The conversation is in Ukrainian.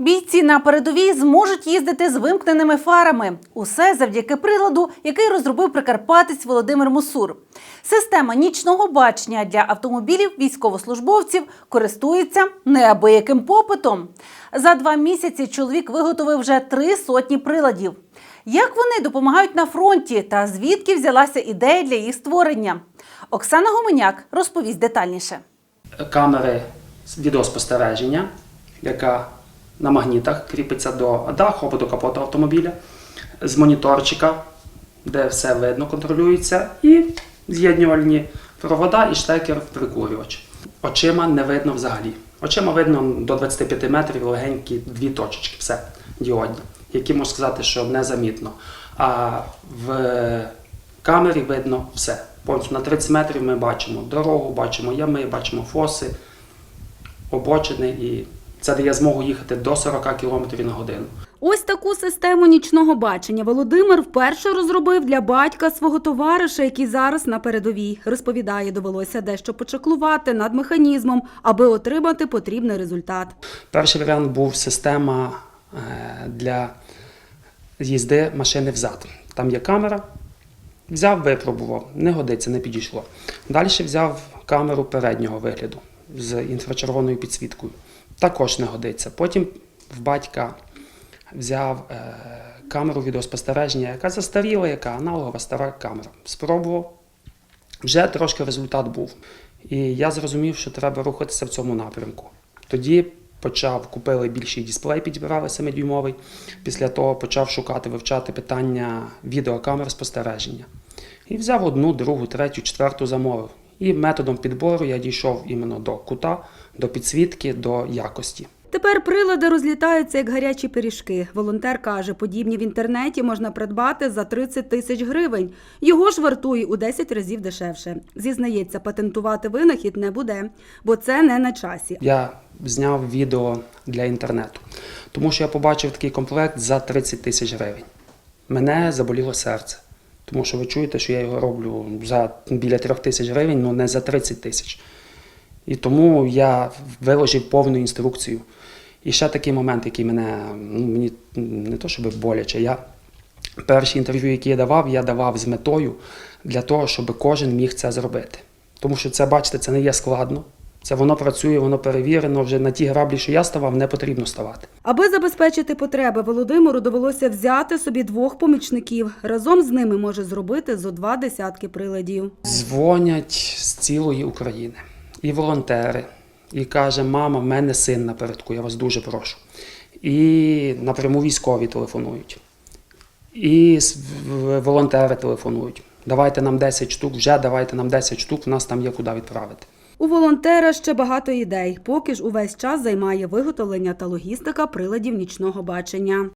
Бійці на передовій зможуть їздити з вимкненими фарами. Усе завдяки приладу, який розробив прикарпатець Володимир Мусур. Система нічного бачення для автомобілів військовослужбовців користується неабияким попитом. За два місяці чоловік виготовив вже три сотні приладів. Як вони допомагають на фронті та звідки взялася ідея для їх створення? Оксана Гоменяк розповість детальніше. камери відеоспостереження, яка на магнітах кріпиться до даху або до капоту автомобіля, з моніторчика, де все видно, контролюється, і з'єднювальні провода і штекер прикурювач. Очима не видно взагалі. Очима видно до 25 метрів легенькі дві точечки, все діодні, які можна сказати, що незамітно. А в камері видно все. Повністю на 30 метрів ми бачимо дорогу, бачимо ями, бачимо фоси, обочини, і це дає змогу їхати до 40 км на годину. Ось таку систему нічного бачення Володимир вперше розробив для батька свого товариша, який зараз на передовій. Розповідає, довелося дещо почаклувати над механізмом, аби отримати потрібний результат. Перший варіант був система е, для їзди машини взад. Там є камера, взяв, випробував, не годиться, не підійшло. Далі взяв камеру переднього вигляду з інфрачервоною підсвіткою. Також не годиться. Потім в батька взяв е, камеру відеоспостереження, яка застаріла, яка аналогова стара камера. Спробував, вже трошки результат був. І я зрозумів, що треба рухатися в цьому напрямку. Тоді почав, купили більший дисплей, підбирали 7-дюймовий. Після того почав шукати, вивчати питання відеокамер спостереження. І взяв одну, другу, третю, четверту замовив. І методом підбору я дійшов іменно до кута, до підсвітки, до якості. Тепер прилади розлітаються як гарячі пиріжки. Волонтер каже, подібні в інтернеті можна придбати за 30 тисяч гривень. Його ж вартує у 10 разів дешевше. Зізнається, патентувати винахід не буде, бо це не на часі. Я зняв відео для інтернету, тому що я побачив такий комплект за 30 тисяч гривень. Мене заболіло серце, тому що ви чуєте, що я його роблю за біля 3 тисяч гривень, але не за 30 тисяч. І тому я виложив повну інструкцію. І ще такий момент, який мене ну, мені не то щоб боляче. Я перші інтерв'ю, які я давав, я давав з метою для того, щоб кожен міг це зробити. Тому що це, бачите, це не є складно. Це воно працює, воно перевірено. Вже на ті граблі, що я ставав, не потрібно ставати. Аби забезпечити потреби, Володимиру довелося взяти собі двох помічників. Разом з ними може зробити зо два десятки приладів. Дзвонять з цілої України і волонтери, і каже, мама, в мене син напередку, я вас дуже прошу. І напряму військові телефонують. І волонтери телефонують. Давайте нам 10 штук, вже давайте нам 10 штук, в нас там є куди відправити. У волонтера ще багато ідей, поки ж увесь час займає виготовлення та логістика приладів нічного бачення.